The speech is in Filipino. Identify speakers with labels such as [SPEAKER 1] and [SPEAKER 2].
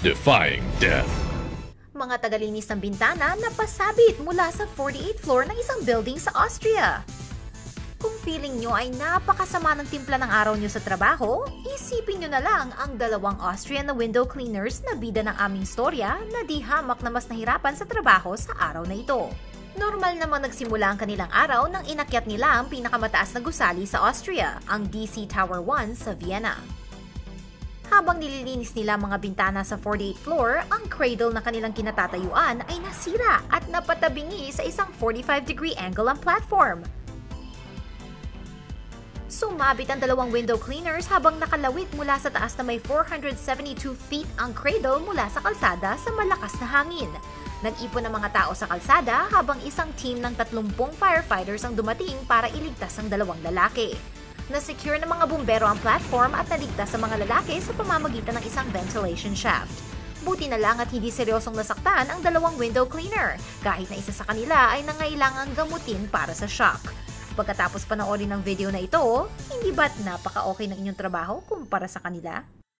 [SPEAKER 1] defying death.
[SPEAKER 2] Mga tagalinis ng bintana na pasabit mula sa 48th floor ng isang building sa Austria. Kung feeling nyo ay napakasama ng timpla ng araw nyo sa trabaho, isipin nyo na lang ang dalawang Austrian na window cleaners na bida ng aming storya na di hamak na mas nahirapan sa trabaho sa araw na ito. Normal namang nagsimula ang kanilang araw nang inakyat nila ang pinakamataas na gusali sa Austria, ang DC Tower 1 sa Vienna. Habang nililinis nila mga bintana sa 48th floor, ang cradle na kanilang kinatatayuan ay nasira at napatabingi sa isang 45 degree angle ang platform. Sumabit ang dalawang window cleaners habang nakalawit mula sa taas na may 472 feet ang cradle mula sa kalsada sa malakas na hangin. Nag-ipon ang mga tao sa kalsada habang isang team ng 30 firefighters ang dumating para iligtas ang dalawang lalaki. Na-secure ng mga bumbero ang platform at naligtas sa mga lalaki sa pamamagitan ng isang ventilation shaft. Buti na lang at hindi seryosong nasaktan ang dalawang window cleaner, kahit na isa sa kanila ay nangailangang gamutin para sa shock. Pagkatapos panoorin ng video na ito, hindi ba't napaka-okay ng inyong trabaho kumpara sa kanila?